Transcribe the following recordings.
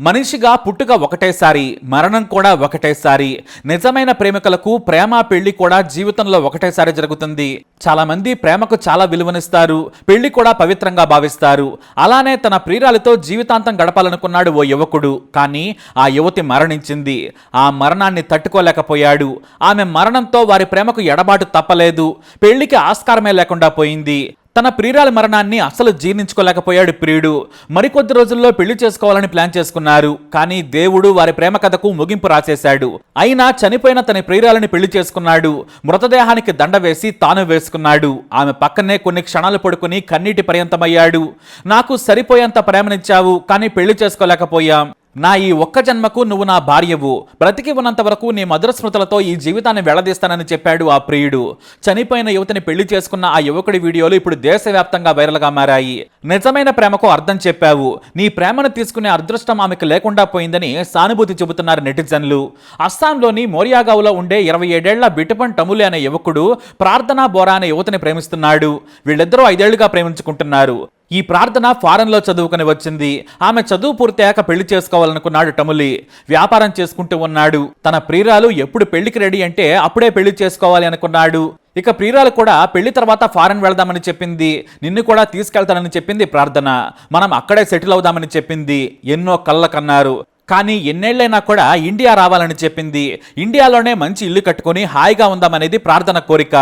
మనిషిగా పుట్టుక ఒకటేసారి మరణం కూడా ఒకటేసారి నిజమైన ప్రేమికులకు ప్రేమ పెళ్ళి కూడా జీవితంలో ఒకటేసారి జరుగుతుంది. చాలా మంది ప్రేమకు చాలా విలువనిస్తారు పెళ్ళి కూడా పవిత్రంగా భావిస్తారు. అలానే తన ప్రియురాలితో జీవితాంతం గడపాలనుకున్నాడు ఓ యువకుడు. కానీ ఆ యువతి మరణించింది. ఆ మరణాన్ని తట్టుకోలేకపోయాడు. ఆమె మరణంతో వారి ప్రేమకు ఎడబాటు తప్పలేదు. పెళ్ళికి ఆస్కారమే లేకుండా పోయింది. తన ప్రియురాలి మరణాన్ని అసలు జీర్ణించుకోలేకపోయాడు ప్రియుడు. మరికొద్ది రోజుల్లో పెళ్ళి చేసుకోవాలని ప్లాన్ చేసుకున్నారు. కానీ దేవుడు వారి ప్రేమ కథకు ముగింపు రాసేశాడు. అయినా చనిపోయిన తన ప్రియురాలని పెళ్ళి చేసుకున్నాడు. మృతదేహానికి దండ వేసి తాను వేసుకున్నాడు. ఆమె పక్కనే కొన్ని క్షణాలు పడుకుని కన్నీటి పర్యంతమయ్యాడు. నాకు సరిపోయేంత ప్రేమనిచ్చావు కానీ పెళ్ళి చేసుకోలేకపోయాం. నా ఈ ఒక్క జన్మకు నువ్వు నా భార్యవు. బ్రతికి ఉన్నంత వరకు నీ మధుర స్మృతులతో ఈ జీవితాన్ని వెళ్ళదీస్తానని చెప్పాడు ఆ ప్రియుడు. చనిపోయిన యువతిని పెళ్ళి చేసుకున్న ఆ యువకుడి వీడియోలు ఇప్పుడు దేశవ్యాప్తంగా వైరల్గా మారాయి. నిజమైన ప్రేమకు అర్థం చెప్పావు. నీ ప్రేమను తీసుకునే అదృష్టం ఆమెకు లేకుండా పోయిందని సానుభూతి చెబుతున్నారు నెటిజన్లు. అస్సాంలోని మోరియాగావ్లో ఉండే ఇరవై ఏడేళ్ళ బిటపన్ టములి అనే యువకుడు ప్రార్థనా బోరా అనే యువతిని ప్రేమిస్తున్నాడు. వీళ్ళిద్దరూ ఐదేళ్ళుగా ప్రేమించుకుంటున్నారు. ఈ ప్రార్థన ఫారెన్లో చదువుకుని వచ్చింది. ఆమె చదువు పూర్తయ్యాక పెళ్ళి చేసుకోవాలనుకున్నాడు టములి వ్యాపారం చేసుకుంటూ ఉన్నాడు. తన ప్రియురాలు ఎప్పుడు పెళ్ళికి రెడీ అంటే అప్పుడే పెళ్ళి చేసుకోవాలి అనుకున్నాడు. ఇక ప్రియురాలు కూడా పెళ్ళి తర్వాత ఫారెన్ వెళదామని చెప్పింది. నిన్ను కూడా తీసుకెళ్తానని చెప్పింది ప్రార్థన. మనం అక్కడే సెటిల్ అవుదామని చెప్పింది. ఎన్నో కళ్ళ కన్నారు కానీ ఎన్నేళ్ళైనా కూడా ఇండియా రావాలని చెప్పింది. ఇండియాలోనే మంచి ఇల్లు కట్టుకొని హాయిగా ఉందామనేది ప్రార్థన కోరిక.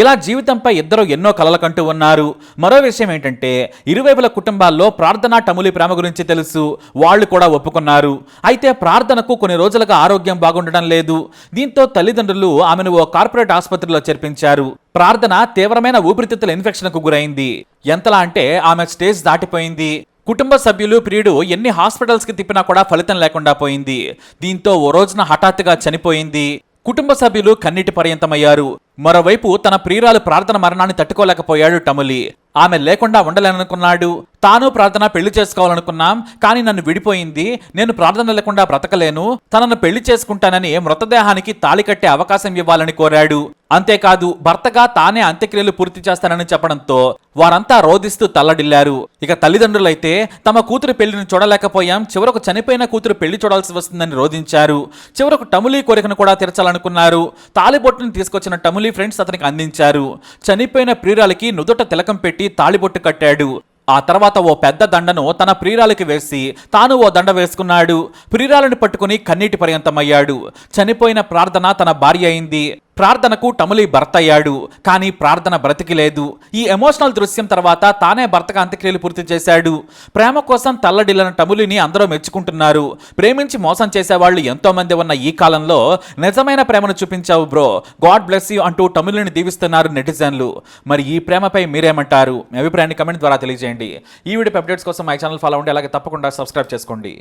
ఇలా జీవితంపై ఇద్దరు ఎన్నో కలలు కంటూ ఉన్నారు. మరో విషయం ఏంటంటే ఇరువైపుల కుటుంబాల్లో ప్రార్థన టములి ప్రేమ గురించి తెలుసు. వాళ్ళు కూడా ఒప్పుకున్నారు. అయితే ప్రార్థనకు కొన్ని రోజులుగా ఆరోగ్యం బాగుండడం లేదు. దీంతో తల్లిదండ్రులు ఆమెను ఓ కార్పొరేట్ ఆసుపత్రిలో చేర్పించారు. ప్రార్థన తీవ్రమైన ఊపిరితిత్తుల ఇన్ఫెక్షన్కు గురైంది. ఎంతలా అంటే ఆమె స్టేజ్ దాటిపోయింది. కుటుంబ సభ్యులు ప్రియుడు ఎన్ని హాస్పిటల్స్కి తిప్పినా కూడా ఫలితం లేకుండా పోయింది. దీంతో ఓ రోజున హఠాత్తుగా చనిపోయింది. కుటుంబ సభ్యులు కన్నీటి పర్యంతమయ్యారు. మరోవైపు తన ప్రియురాలు ప్రార్థన మరణాన్ని తట్టుకోలేకపోయాడు టములి ఆమె లేకుండా ఉండలేననుకున్నాడు. తాను ప్రార్థన పెళ్ళి చేసుకోవాలనుకున్నాం కానీ నన్ను విడిపోయింది. నేను ప్రార్థన లేకుండా బ్రతకలేను. తనను పెళ్ళి చేసుకుంటానని మృతదేహానికి తాళి కట్టే అవకాశం ఇవ్వాలని కోరాడు. అంతేకాదు భర్తగా తానే అంత్యక్రియలు పూర్తి చేస్తానని చెప్పడంతో వారంతా రోధిస్తూ తల్లడిల్లారు. ఇక తల్లిదండ్రులైతే తమ కూతురు పెళ్ళిని చూడలేకపోయాం చివరకు చనిపోయిన కూతురు పెళ్ళి చూడాల్సి వస్తుందని రోధించారు. చివరకు టములి కోరికను కూడా తీర్చాలనుకున్నారు. తాలిబొట్టును తీసుకొచ్చిన టములి ఫ్రెండ్స్ అతనికి అందించారు. చనిపోయిన ప్రియురాలకి నుదుట తిలకం పెట్టి తాళిబొట్టు కట్టాడు. ఆ తర్వాత ఓ పెద్ద దండను తన ప్రియురాలకి వేసి తాను ఓ దండ వేసుకున్నాడు. ప్రియురాలను పట్టుకుని కన్నీటి పర్యంతమయ్యాడు. చనిపోయిన ప్రార్థన తన భార్య అయింది. ప్రార్థనకు టములి భర్త అయ్యాడు కానీ ప్రార్థన బ్రతికి లేదు. ఈ ఎమోషనల్ దృశ్యం తర్వాత తానే భర్తగా అంత్యక్రియలు పూర్తి చేశాడు. ప్రేమ కోసం తల్లడిల్లిన టములిని అందరూ మెచ్చుకుంటున్నారు. ప్రేమించి మోసం చేసేవాళ్ళు ఎంతోమంది ఉన్న ఈ కాలంలో నిజమైన ప్రేమను చూపించావు బ్రో. గాడ్ బ్లెస్ యూ అంటూ టములిని దీవిస్తున్నారు నెటిజన్లు. మరి ఈ ప్రేమపై మీరేమంటారు? మీ అభిప్రాయాన్ని కమెంట్ ద్వారా తెలియజేయండి. ఈ వీడియో అప్డేట్స్ కోసం మై ఛానల్ ఫాలో ఉండి అలాగే తప్పకుండా సబ్స్క్రైబ్ చేసుకోండి.